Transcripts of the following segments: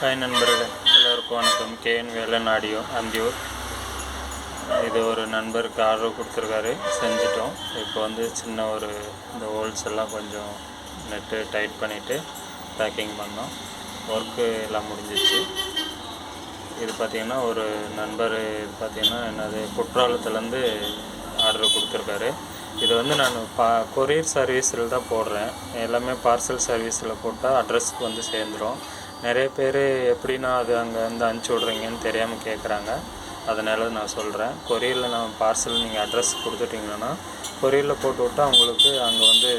Hi நண்பர்களே எல்லோருக்கும் வணக்கம். கேஎன் வேலன் ஆடியோ அந்தியூர் இது ஒரு நண்பருக்கு ஆர்டர் கொடுத்துருக்காரு. செஞ்சிட்டோம். இப்போ வந்து சின்ன ஒரு இந்த ஹோல்ஸ் எல்லாம் கொஞ்சம் நெட்டு டைட் பண்ணிவிட்டு பேக்கிங் பண்ணோம். ஒர்க்கு எல்லாம் முடிஞ்சிச்சு. இது பார்த்திங்கன்னா ஒரு நண்பர் இது பார்த்திங்கன்னா என்னது குற்றாலத்துலேருந்து ஆர்டர் கொடுத்துருக்காரு. இது வந்து நான் பா கொரியர் சர்வீஸில் தான் போடுறேன். எல்லாமே பார்சல் சர்வீஸில் போட்டால் அட்ரஸ்க்கு வந்து சேர்ந்துரும். நிறைய பேர் எப்படின்னா அது அங்கே வந்து அனுப்பிச்சி விட்றீங்கன்னு தெரியாமல் கேட்குறாங்க அதனால நான் சொல்கிறேன் கொரியரில் நான் பார்சல் நீங்கள் அட்ரஸ் கொடுத்துட்டிங்கன்னா கொரியரில் போட்டு விட்டால் உங்களுக்கு அங்கே வந்து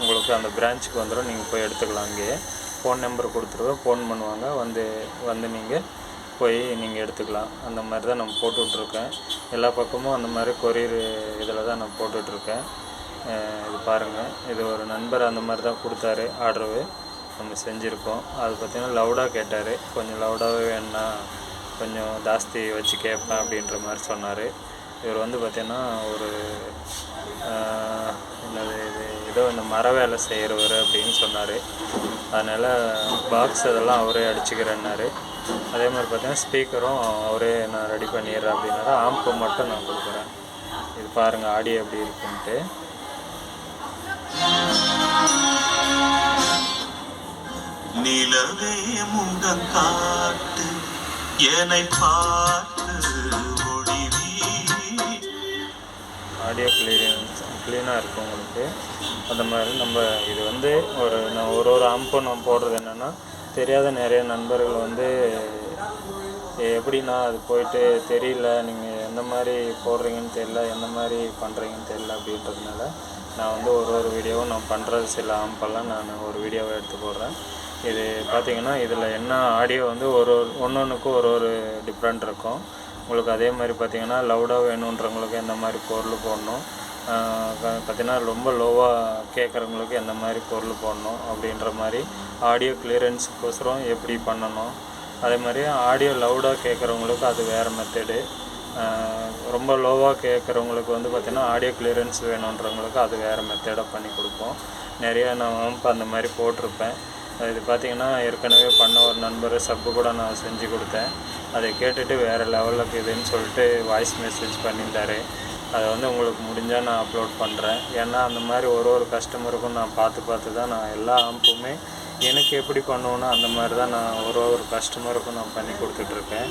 உங்களுக்கு அந்த பிரான்ச்சுக்கு வந்துடும் நீங்கள் போய் எடுத்துக்கலாம் அங்கேயே. ஃபோன் நம்பர் கொடுத்துருவேன் ஃபோன் பண்ணுவாங்க. வந்து வந்து நீங்கள் போய் நீங்கள் எடுத்துக்கலாம். அந்த மாதிரி தான் நான் போட்டுட்ருக்கேன் எல்லா பக்கமும் அந்த மாதிரி கொரியர் இதில் தான் நான் போட்டுட்ருக்கேன் இது பாருங்கள் இது ஒரு நண்பர் அந்த மாதிரி தான் கொடுத்தாரு ஆர்டரு. நம்ம செஞ்சுருக்கோம். அது பார்த்திங்கன்னா லவுடாக கேட்டார். கொஞ்சம் லவுடாகவே வேணும்னா கொஞ்சம் ஜாஸ்தி வச்சு கேட்பேன் அப்படின்ற மாதிரி சொன்னார். இவர் வந்து பார்த்திங்கன்னா ஒரு என்னது இது ஏதோ இந்த மர வேலை செய்கிறவர் அப்படின்னு சொன்னார். அதனால் பாக்ஸ் அதெல்லாம் அவரே அடிச்சுக்கிறேன்னாரு. அதே மாதிரி பார்த்தீங்கன்னா ஸ்பீக்கரும் அவரே நான் ரெடி பண்ணிடுறேன் அப்படின்னாரு. ஆம்பு மட்டும் நான் கொடுக்குறேன். இது பாருங்கள் ஆடியோ எப்படி இருக்குன்ட்டு. நிலவே முகம் காட்டு என்னை பார்த்து ஒளிவி ஆடியோ கிளியரன்ஸ் க்ளீனாக இருக்கும் உங்களுக்கு. அந்த மாதிரி நம்ம இது வந்து ஒரு நான் ஒரு ஒரு அம்பும் நான் போடுறது என்னென்னா தெரியாத நிறைய நண்பர்கள் வந்து எப்படின்னா அது போயிட்டு தெரியல நீங்கள் எந்த மாதிரி போடுறீங்கன்னு தெரியல எந்த மாதிரி பண்ணுறீங்கன்னு தெரியல அப்படின்றதுனால நான் வந்து ஒரு ஒரு வீடியோவும் நான் பண்ணுறது சில ஆம்பெல்லாம் நான் ஒரு வீடியோவை எடுத்து போடுறேன். இது பார்த்தீங்கன்னா இதில் என்ன ஆடியோ வந்து ஒரு ஒரு ஒன்று ஒன்றுக்கும் ஒரு ஒரு டிஃப்ரெண்ட் இருக்கும். உங்களுக்கு அதே மாதிரி பார்த்தீங்கன்னா லவுடாக வேணுன்றவங்களுக்கு எந்த மாதிரி பொருள் போடணும். பார்த்திங்கன்னா பார்த்தீங்கன்னா ரொம்ப லோவாக கேட்குறவங்களுக்கு எந்த மாதிரி பொருள் போடணும் அப்படின்ற மாதிரி ஆடியோ கிளியரன்ஸுக்கோசரம் எப்படி பண்ணணும். அதே மாதிரி ஆடியோ லவுடாக கேட்குறவங்களுக்கு அது வேறு மெத்தடு ரொம்ப லோவாக கேட்குறவங்களுக்கு வந்து பார்த்திங்கன்னா ஆடியோ கிளியரன்ஸ் வேணுன்றவங்களுக்கு அது வேறு மெத்தடாக பண்ணி கொடுப்போம். நிறைய நான் அந்த மாதிரி போட்டிருப்பேன். இது பார்த்தீங்கன்னா ஏற்கனவே பண்ண ஒரு நண்பர் சப்பு கூட நான் செஞ்சு கொடுத்தேன். அதை கேட்டுட்டு வேறு லெவலுக்கு இதுன்னு சொல்லிட்டு வாய்ஸ் மெசேஜ் பண்ணியிருந்தாரு அதை வந்து உங்களுக்கு முடிஞ்சால் நான் அப்லோட் பண்ணுறேன் ஏன்னா அந்த மாதிரி ஒரு ஒரு கஸ்டமருக்கும் நான் பார்த்து பார்த்து தான் நான் எல்லா ஆம்புமே எனக்கு எப்படி பண்ணுவேனோ அந்த மாதிரி தான் நான் ஒரு ஒரு கஸ்டமருக்கும் நான் பண்ணி கொடுத்துட்ருக்கேன்.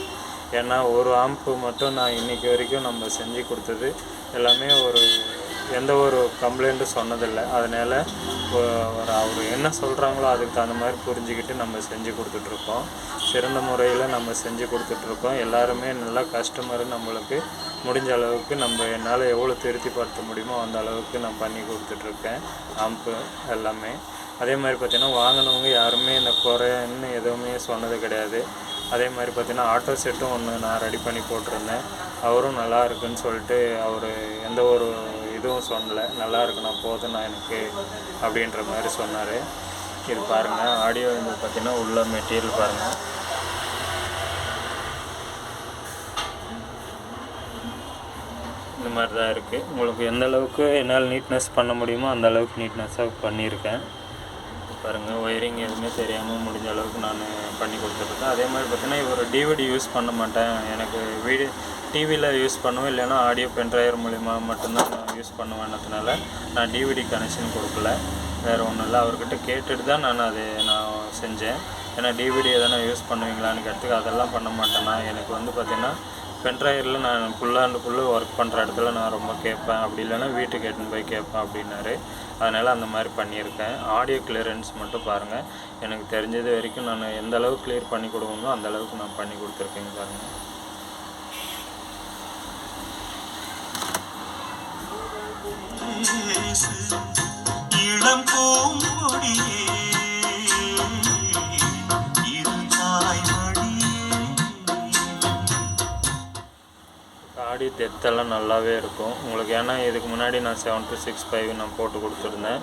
ஏன்னா ஒரு ஆம்பு மட்டும் நான் இன்றைக்கி வரைக்கும் நம்ம செஞ்சு கொடுத்தது எல்லாமே ஒரு எந்த ஒரு கம்ப்ளைண்ட்டும் சொன்னதில்லை. அதனால் ஒரு அவர் என்ன சொல்கிறாங்களோ அதுக்கு தகுந்த மாதிரி புரிஞ்சுக்கிட்டு நம்ம செஞ்சு கொடுத்துட்ருக்கோம். சிறந்த முறையில் நம்ம செஞ்சு கொடுத்துட்ருக்கோம். எல்லாருமே நல்லா கஸ்டமர் நம்மளுக்கு முடிஞ்ச அளவுக்கு நம்ம என்னால் எவ்வளோ திருப்திப்படுத்த முடியுமோ அந்த அளவுக்கு நான் பண்ணி கொடுத்துட்ருக்கேன். ஆம்பு எல்லாமே. அதே மாதிரி பார்த்திங்கன்னா வாங்கினவங்க யாருமே இந்த குறைன்னு எதுவுமே சொன்னது கிடையாது. அதே மாதிரி பார்த்தீங்கன்னா ஆட்டோ செட்டும் ஒன்று நான் ரெடி பண்ணி போட்டிருந்தேன். அவரும் நல்லா இருக்குன்னு சொல்லிட்டு அவர் எந்த ஒரு இதுவும் சொல்லலை. நல்லா இருக்குண்ணா போதும் நான் எனக்கு அப்படின்ற மாதிரி சொன்னார். இது பாருங்கள் ஆடியோ வந்து பார்த்தீங்கன்னா உள்ள மெட்டீரியல் பாருங்கள் இந்த மாதிரி தான் இருக்குது உங்களுக்கு எந்த அளவுக்கு என்னால் நீட்னஸ் பண்ண முடியுமோ அந்த அளவுக்கு நீட்னஸாக பண்ணியிருக்கேன். பாருங்கள் ஒயரிங் எதுவுமே தெரியாமல் முடிஞ்ச அளவுக்கு நான் பண்ணி கொடுத்துருக்கேன் அதே மாதிரி பார்த்தீங்கன்னா இவர் டிவிடி யூஸ் பண்ண மாட்டேன். எனக்கு வீடியோ டிவியில் யூஸ் பண்ணுவேன். இல்லைன்னா ஆடியோ பென்ட்ரைவர் மூலிமா மட்டும்தான் நான் யூஸ் பண்ணுவேன்னதுனால நான் டிவிடி கனெக்ஷன் கொடுக்கல. வேறு ஒன்றும் இல்லை. அவர்கிட்ட கேட்டுட்டு தான் நான் அது நான் செஞ்சேன். ஏன்னா டிவிடி எதனா யூஸ் பண்ணுவீங்களான்னு கேட்டதுக்கு அதெல்லாம் பண்ண மாட்டேன்னா எனக்கு வந்து பார்த்திங்கன்னா பென்ட்ரைவரில் நான் ஃபுல்லாண்டு ஃபுல்லு ஒர்க் பண்ணுற இடத்துல நான் ரொம்ப கேட்பேன். அப்படி இல்லைன்னா வீட்டுக்கு எடுத்துன்னு போய் கேட்பேன் அப்படின்னாரு. அதனால் அந்த மாதிரி பண்ணியிருக்கேன். ஆடியோ கிளியரன்ஸ் மட்டும் பாருங்கள் எனக்கு தெரிஞ்சது வரைக்கும் நான் எந்த அளவுக்கு கிளியர் பண்ணி கொடுக்கணுமோ அந்த அளவுக்கு நான் பண்ணி கொடுத்துருக்கேங்க பாருங்கள் இளம் பூங்கொடியே ஆடியோ டெத்தெல்லாம் நல்லாவே இருக்கும். உங்களுக்கு ஏன்னா இதுக்கு முன்னாடி நான் செவன் டூ சிக்ஸ் ஃபைவ் நான் போட்டு கொடுத்துருந்தேன்.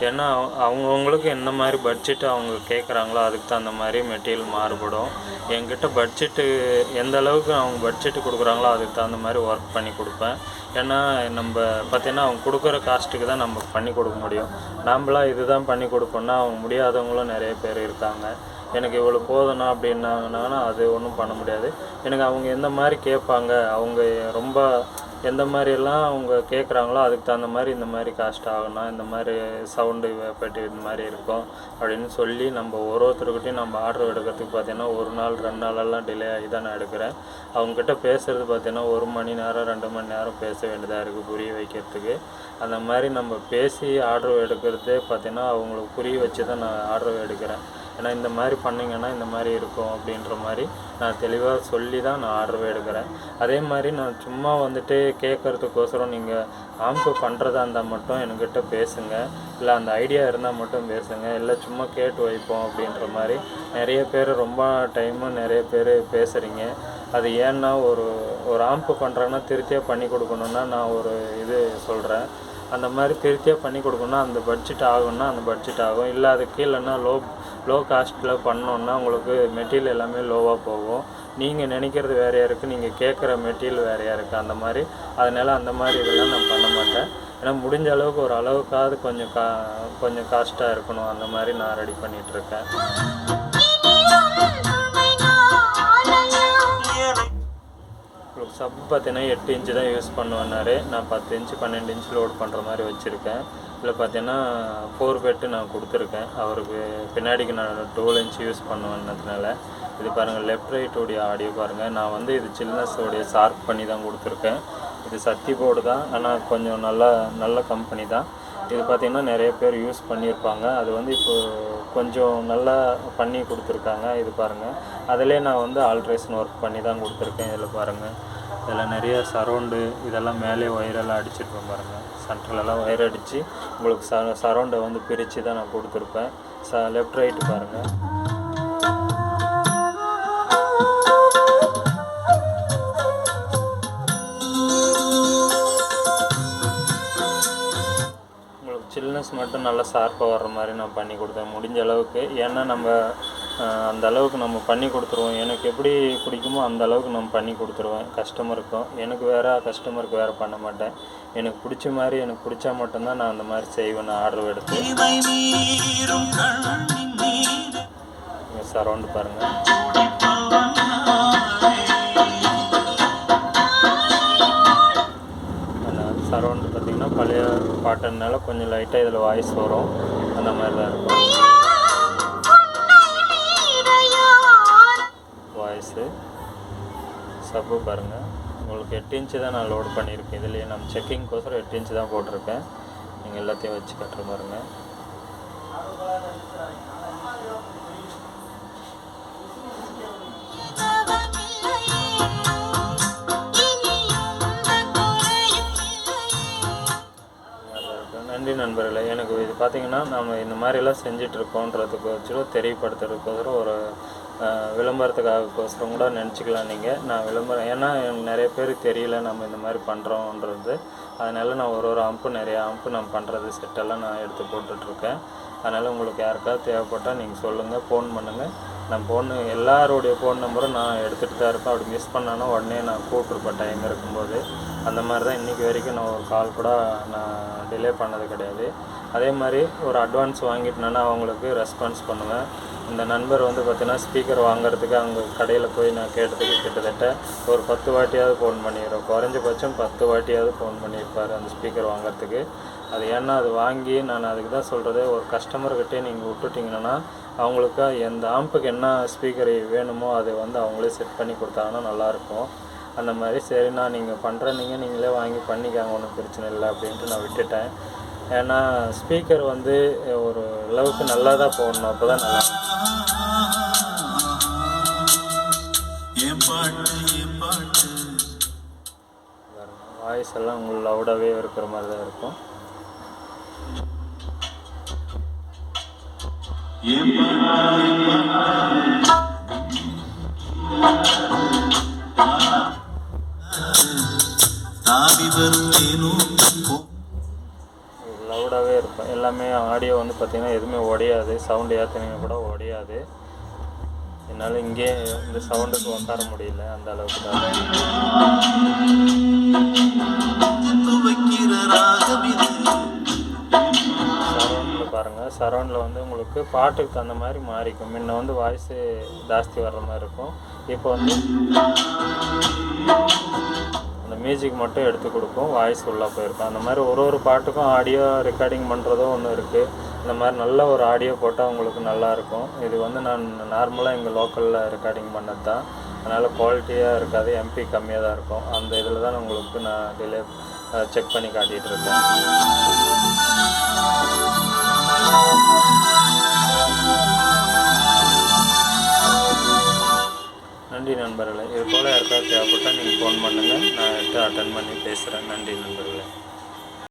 ஏன்னா அவ- என்ன மாதிரி பட்ஜெட் அவங்க கேட்குறாங்களோ அதுக்கு தகுந்த மாதிரி மெட்டீரியல் மாறுபடும். என்கிட்ட பட்ஜெட்டு எந்த அளவுக்கு அவங்க பட்ஜெட்டு கொடுக்குறாங்களோ அதுக்கு தகுந்த மாதிரி ஒர்க் பண்ணி கொடுப்பேன். ஏன்னா நம்ம பார்த்தீங்கன்னா அவங்க கொடுக்குற காஸ்ட்டுக்கு தான் நம்ம பண்ணி கொடுக்க முடியும். நாம்பளாம் இதுதான் பண்ணி கொடுப்போம்னா அவங்க முடியாதவங்களும் நிறைய பேர் இருக்காங்க. எனக்கு இவ்வளோ போதும்னா அப்படின்னாங்கன்னா அது ஒன்றும் பண்ண முடியாது. எனக்கு அவங்க எந்த மாதிரி கேட்பாங்க அவங்க ரொம்ப எந்த மாதிரியெல்லாம் அவங்க கேட்குறாங்களோ அதுக்கு தகுந்த மாதிரி இந்த மாதிரி காஸ்ட் ஆகணும் இந்த மாதிரி சவுண்டு பெட்டி இந்த மாதிரி இருக்கும் அப்படின்னு சொல்லி நம்ம ஒரு ஒருத்தருக்கிட்டையும் நம்ம ஆர்டர் எடுக்கிறதுக்கு பார்த்தீங்கன்னா ஒரு நாள் ரெண்டு நாளெல்லாம் டிலே ஆகி தான் நான் எடுக்கிறேன். அவங்கக்கிட்ட பேசுகிறது பார்த்தீங்கன்னா ஒரு மணி நேரம் ரெண்டு மணி நேரம் பேச வேண்டியதாக இருக்குது புரிய வைக்கிறதுக்கு. அந்த மாதிரி நம்ம பேசி ஆர்டர் எடுக்கிறதே பார்த்தீங்கன்னா அவங்களுக்கு புரிய வச்சு தான் நான் ஆர்டர் எடுக்கிறேன். ஏன்னா இந்த மாதிரி பண்ணிங்கன்னா இந்த மாதிரி இருக்கும் அப்படின்ற மாதிரி நான் தெளிவாக சொல்லி தான் நான் ஆர்டர் எடுக்கிறேன். அதே மாதிரி நான் சும்மா வந்துட்டு கேட்குறதுக்கோசரம் நீங்கள் ஆம்பு பண்ணுறதா இருந்தால் மட்டும் என்கிட்ட பேசுங்க. இல்லை அந்த ஐடியா இருந்தால் மட்டும் பேசுங்க. இல்லை சும்மா கேட்டு வைப்போம் அப்படின்ற மாதிரி நிறைய பேர் ரொம்ப டைமு நிறைய பேர் பேசுகிறீங்க அது ஏன்னா ஒரு ஒரு ஆம்பு பண்ணுறேன்னா திருத்தியாக பண்ணி கொடுக்கணுன்னா நான் ஒரு இது சொல்கிறேன் அந்த மாதிரி திருத்தியாக பண்ணி கொடுக்கணும் அந்த பட்ஜெட் ஆகும்னா அந்த பட்ஜெட் ஆகும். இல்லை அது கீழேன்னா லோ லோ காஸ்ட்டில் பண்ணோன்னா உங்களுக்கு மெட்டீரியல் எல்லாமே லோவாக போகும். நீங்கள் நினைக்கிறது வேறையாக இருக்குது நீங்கள் கேட்குற மெட்டீரியல் வேறையாக இருக்குது அந்த மாதிரி அதனால் அந்த மாதிரி இதெல்லாம் நான் பண்ண மாட்டேன். ஏன்னா முடிஞ்ச அளவுக்கு ஒரு அளவுக்காவது கொஞ்சம் கா கொஞ்சம் காஸ்ட்டாக இருக்கணும். அந்த மாதிரி நான் ரெடி பண்ணிகிட்ருக்கேன் சப் பார்த்தீங்கன்னா எட்டு இன்ச்சு தான் யூஸ் பண்ணுவேன்னாரு. நான் பத்து இன்ச்சு பன்னெண்டு இன்ச் லோட் பண்ணுற மாதிரி வச்சுருக்கேன். இதில் பார்த்தீங்கன்னா ஃபோர் பெட்டு நான் கொடுத்துருக்கேன். அவருக்கு பின்னாடிக்கு நான் டூல் இன்ச் யூஸ் பண்ணுவேன்னதுனால. இது பாருங்கள் லெஃப்ட் ரைட்டோடைய ஆடியோ பாருங்கள் நான் வந்து இது சில்னஸோடைய ஷார்ப் பண்ணி தான் கொடுத்துருக்கேன். இது சத்தி போர்டு தான். ஆனால் கொஞ்சம் நல்ல நல்ல கம்பெனி தான். இது பார்த்திங்கன்னா நிறைய பேர் யூஸ் பண்ணியிருப்பாங்க. அது வந்து இப்போ கொஞ்சம் நல்லா பண்ணி கொடுத்துருக்காங்க. இது பாருங்கள் அதிலே நான் வந்து ஆல்ட்ரேஷன் ஒர்க் பண்ணி தான் கொடுத்துருக்கேன். இதில் பாருங்கள் இதில் நிறைய சரௌண்டு இதெல்லாம் மேலே ஒயரெல்லாம் அடிச்சிருப்பேன் பாருங்கள் சென்ட்ரலெல்லாம் ஒயர் அடித்து உங்களுக்கு ச சரௌண்டை வந்து பிரித்து தான் நான் கொடுத்துருப்பேன். ச லெஃப்ட் ரைட்டு பாருங்கள் உங்களுக்கு சில்னஸ் மட்டும் நல்லா ஷார்ப்பாக வர்ற மாதிரி நான் பண்ணி கொடுத்தேன். முடிஞ்ச அளவுக்கு. ஏன்னா நம்ம அந்த அளவுக்கு நம்ம பண்ணி கொடுத்துருவோம். எனக்கு எப்படி பிடிக்குமோ அந்த அளவுக்கு நம்ம பண்ணி கொடுத்துருவேன். கஸ்டமருக்கும் எனக்கு வேறு கஸ்டமருக்கு வேறு பண்ண மாட்டேன். எனக்கு பிடிச்ச மாதிரி எனக்கு பிடிச்சா மட்டும்தான் நான் அந்த மாதிரி செய்வேன். ஆர்டர் எடுத்து. சரௌண்டு பாருங்கள் சரௌண்டு பார்த்திங்கன்னா பழைய பாட்டுனால கொஞ்சம் லைட்டாக இதில் வாய்ஸ் வரும். அந்த மாதிரி தான் இருக்கும். வாய்ஸு சப்பு பாருங்கள் உங்களுக்கு எட்டு இன்ச்சு தான் நான் லோட் பண்ணியிருக்கேன். இதுலேயே நம்ம செக்கிங்க்கோசரம் எட்டு இன்ச்சு தான் போட்டிருக்கேன். நீங்கள் எல்லாத்தையும் வச்சு கட்டுற பாருங்கள் நன்றி நண்பர்களே. எனக்கு இது பார்த்தீங்கன்னா நம்ம இந்த மாதிரிலாம் செஞ்சிட்ருக்கோன்றதுக்கு வச்சுட்டு தெரியப்படுத்துறதுக்கோசரம் ஒரு விளம்பரத்துக்காகக்கோசரம் கூட நினச்சிக்கலாம் நீங்கள் நான் விளம்பரம் ஏன்னா எனக்கு நிறைய பேருக்கு தெரியல நம்ம இந்த மாதிரி பண்ணுறோன்றது அதனால் நான் ஒரு ஒரு அம்பு நிறைய அம்பு நான் பண்ணுறது செட்டெல்லாம் நான் எடுத்து போட்டுட்ருக்கேன். அதனால் உங்களுக்கு யாருக்காவது தேவைப்பட்டால் நீங்கள் சொல்லுங்கள் ஃபோன் பண்ணுங்கள் நான் ஃபோன் எல்லாருடைய ஃபோன் நம்பரும் நான் எடுத்துகிட்டு தான் இருப்பேன். அப்படி மிஸ் பண்ணானா உடனே நான் கூப்பிட்ருப்பேன் டைம் இருக்கும்போது. அந்த மாதிரி தான் இன்றைக்கி வரைக்கும் நான் ஒரு கால் கூட நான் டிலே பண்ணது கிடையாது. அதே மாதிரி ஒரு அட்வான்ஸ் வாங்கிட்டேன்னா அவங்களுக்கு ரெஸ்பான்ஸ் பண்ணுவேன். இந்த நண்பர் வந்து பார்த்திங்கன்னா ஸ்பீக்கர் வாங்குறதுக்கு அவங்க கடையில் போய் நான் கேட்டதுக்கு கிட்டத்தட்ட ஒரு பத்து வாட்டியாவது ஃபோன் பண்ணிடுறோம். குறைஞ்சபட்சம் பத்து வாட்டியாவது ஃபோன் பண்ணியிருப்பார் அந்த ஸ்பீக்கர் வாங்குறதுக்கு. அது ஏன்னா அது வாங்கி நான் அதுக்கு தான் சொல்கிறது ஒரு கஸ்டமர்கிட்டே நீங்கள் விட்டுட்டிங்கன்னா அவங்களுக்கு எந்த ஆம்புக்கு என்ன ஸ்பீக்கர் வேணுமோ அதை வந்து அவங்களே செட் பண்ணி கொடுத்தாங்கன்னா நல்லாயிருக்கும் அந்த மாதிரி சரிண்ணா நீங்கள் பண்ணுற நீங்கள் நீங்களே வாங்கி பண்ணிக்காங்க ஒன்றும் பிரச்சனை இல்லை அப்படின்ட்டு நான் விட்டுட்டேன். ஏன்னா ஸ்பீக்கர் வந்து ஒரு அளவுக்கு நல்லா தான் போடணும் அப்போ தான் நல்லா வாய்ஸ் எல்லாம் உங்களுக்கு லவுடாகவே இருக்கிற மாதிரி தான் இருக்கும் பாட்டு. தாவி வரும் தேனும் லவுடாகவே இருக்கும் எல்லாமே ஆடியோ வந்து பார்த்திங்கன்னா எதுவுமே உடையாது சவுண்டு ஏற்றினீங்க கூட உடையாது என்னால் இங்கே இந்த சவுண்டுக்கு உட்கார முடியல அந்த அளவுக்கு தான் துவைக்கிற சரௌண்டில் பாருங்கள் சரௌண்டில் வந்து உங்களுக்கு பாட்டுக்கு தகுந்த மாதிரி மாறிக்கும். முன்ன வந்து வாய்ஸு ஜாஸ்தி வர்ற மாதிரி இருக்கும். இப்போ வந்து அந்த மியூசிக் மட்டும் எடுத்து கொடுக்கும். வாய்ஸ் உள்ளே போயிருக்கும். அந்த மாதிரி ஒரு ஒரு பாட்டுக்கும் ஆடியோ ரெக்கார்டிங் பண்ணுறதும் ஒன்று இருக்குது இந்த மாதிரி நல்ல ஒரு ஆடியோ போட்டால் உங்களுக்கு நல்லாயிருக்கும் இது வந்து நான் நார்மலாக எங்கள் லோக்கலில் ரெக்கார்டிங் பண்ணது தான் அதனால் குவாலிட்டியாக இருக்காது. எம்பி கம்மியாக தான் இருக்கும். அந்த இதில் தான் உங்களுக்கு நான் டிலே செக் பண்ணி காட்டிகிட்டு இருக்கேன். நன்றி நண்பர்களே. இது போல் யாருக்காவது தேவைப்பட்டால் நீங்கள் ஃபோன் பண்ணுங்கள் நான் எடுத்து அட்டன் பண்ணி பேசுகிறேன் நன்றி நண்பர்களே.